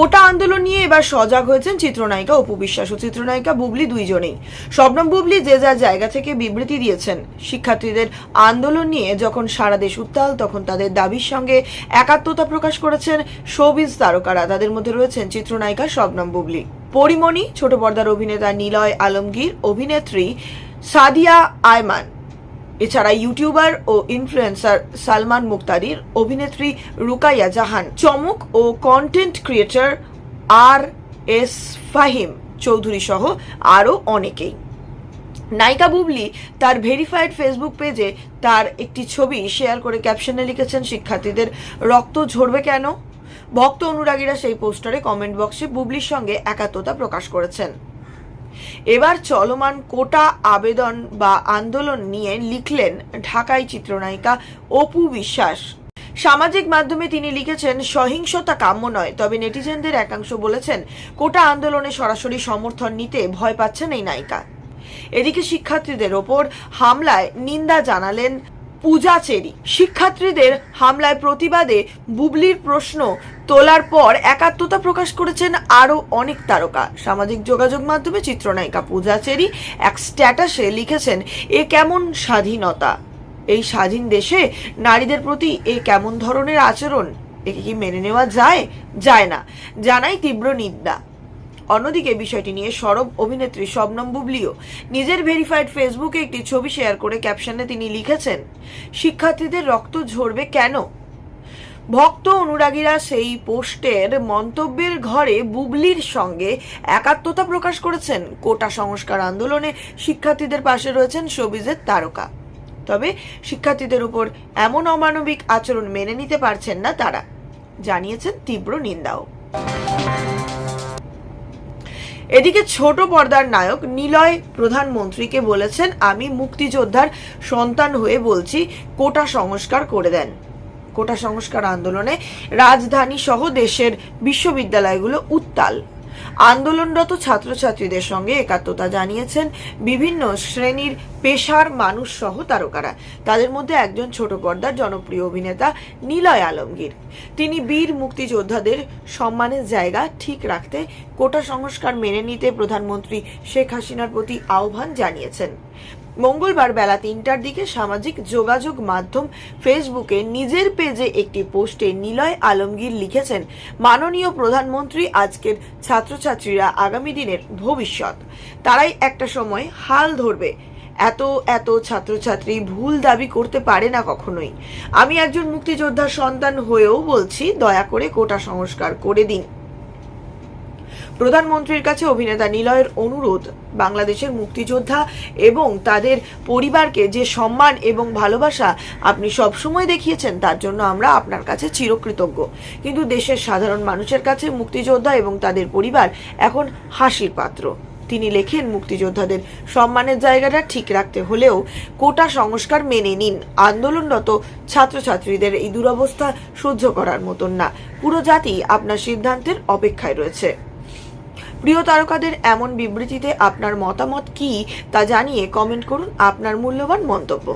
কোটা আন্দোলন নিয়ে এবার সজাগ হয়েছেন চিত্রনায়িকা অপু বিশ্বাস ও চিত্রনায়িকা বুবলি দুইজনেই। শবনম বুবলি যে যার জায়গা থেকে বিবৃতি দিয়েছেন। শিক্ষার্থীদের আন্দোলন নিয়ে যখন সারা দেশ উত্তাল, তখন তাদের দাবির সঙ্গে একাত্মতা প্রকাশ করেছেন শোবিজ তারকারা। তাদের মধ্যে রয়েছেন চিত্রনায়িকা শবনম বুবলি। পরিমণি, ছোট পর্দার অভিনেতা নিলয় আলমগীর, অভিনেত্রী সাদিয়া আয়মান। এছাড়া ইউটিউবার ও ইনফ্লুয়েন্সার সালমান মুক্তাদির অভিনেত্রী রুকাইয়া জাহান, চমক ও content creator R S Fahim Chowdhury সহ আরও অনেকেই। নায়িকা বুবলি তার ভেরিফাইড ফেসবুক পেজে তার একটি ছবি শেয়ার করে ক্যাপশনে লিখেছেন, শিক্ষার্থীদের রক্ত ঝরবে কেন? ভক্ত অনুরাগীরা সেই পোস্টারে কমেন্ট বক্সে বুবলির সঙ্গে একাত্মতা প্রকাশ করেছেন। এবার চলমান কোটা আবেদন বা আন্দোলন নিয়ে লিখলেন ঢাকায় চিত্রনায়িকা অপু বিশ্বাস। সামাজিক মাধ্যমে তিনি লিখেছেন, সহিংসতা কাম্য নয়, তবে নেটিজেনদের একাংশ বলেছেন, কোটা আন্দোলনে সরাসরি সমর্থন নিতে ভয় পাচ্ছেন এই নায়িকা। এদিকে শিক্ষার্থীদের ওপর হামলায় নিন্দা জানালেন পূজা চেরি শিক্ষার্থীদের হামলায় প্রতিবাদে বুবলির প্রশ্ন তোলার পর একাত্মতা প্রকাশ করেছেন আরও অনেক তারকা। সামাজিক যোগাযোগ মাধ্যমে চিত্রনায়িকা পূজা চেরি এক স্ট্যাটাসে লিখেছেন, এ কেমন স্বাধীনতা? এই স্বাধীন দেশে নারীদের প্রতি এ কেমন ধরনের আচরণ? একে কি মেনে নেওয়া যায়? যায় না। জানাই তীব্র নিন্দা। অন্যদিকে বিষয়টি নিয়ে সরব অভিনেত্রী শবনম বুবলিও নিজের ভেরিফাইড ফেসবুকে একটি ছবি শেয়ার করে ক্যাপশনে তিনি লিখেছেন, শিক্ষার্থীদের রক্ত ঝরবে কেন? ভক্ত অনুরাগীরা সেই পোস্টের মন্তব্যের ঘরে বুবলির সঙ্গে একাত্মতা প্রকাশ করেছেন। কোটা সংস্কার আন্দোলনে শিক্ষার্থীদের পাশে রয়েছেন শোবিজের তারকা। তবে শিক্ষার্থীদের উপর এমন অমানবিক আচরণ মেনে নিতে পারছেন না তারা, জানিয়েছেন তীব্র নিন্দাও। এদিকে ছোট পর্দার নায়ক নিলয় প্রধানমন্ত্রীকে বলেছেন, আমি মুক্তিযোদ্ধার সন্তান হয়ে বলছি, কোটা সংস্কার করে দেন। কোটা সংস্কার আন্দোলনে রাজধানী সহ দেশের বিশ্ববিদ্যালয়গুলো উত্তাল। আন্দোলনরত ছাত্রছাত্রীদের সঙ্গে একাত্মতা জানিয়েছেন বিভিন্ন শ্রেণির পেশার মানুষ সহ তারকারা। তাদের মধ্যে একজন ছোট পর্দার জনপ্রিয় অভিনেতা নিলয় আলমগীর। তিনি বীর মুক্তিযোদ্ধাদের সম্মানের জায়গা ঠিক রাখতে কোটা সংস্কার মেনে নিতে প্রধানমন্ত্রী শেখ হাসিনার প্রতি আহ্বান জানিয়েছেন। মঙ্গলবার বেলা তিনটার দিকে সামাজিক যোগাযোগ মাধ্যম ফেসবুকে নিজের পেজে একটি পোস্টে নিলয় আলমগীর লিখেছেন, মাননীয় প্রধানমন্ত্রী আজকের ছাত্রছাত্রীরা আগামী দিনের ভবিষ্যৎ। তারাই একটা সময় হাল ধরবে। এত এত ছাত্রছাত্রী ভুল দাবি করতে পারে না কখনোই। আমি একজন মুক্তিযোদ্ধার সন্তান হয়েও বলছি, দয়া করে কোটা সংস্কার করে দিন। প্রধানমন্ত্রীর কাছে অভিনেতা নিলয়ের অনুরোধ, বাংলাদেশের মুক্তিযোদ্ধা এবং তাদের পরিবারকে যে সম্মান এবং ভালোবাসা আপনি সবসময় দেখিয়েছেন, তার জন্য আমরা আপনার কাছে চিরকৃতজ্ঞ। কিন্তু দেশের সাধারণ মানুষের কাছে মুক্তিযোদ্ধা এবং তাদের পরিবার এখন হাসির পাত্র। তিনি লেখেন, মুক্তিযোদ্ধাদের সম্মানের জায়গাটা ঠিক রাখতে হলেও কোটা সংস্কার মেনে নিন। আন্দোলনরত ছাত্রছাত্রীদের এই দুরবস্থা সহ্য করার মতন না। পুরো জাতি আপনার সিদ্ধান্তের অপেক্ষায় রয়েছে। প্রিয় তারকাদের এমন বিবৃতিতে আপনার মতামত কি তা জানিয়ে কমেন্ট করুন আপনার মূল্যবান মন্তব্য।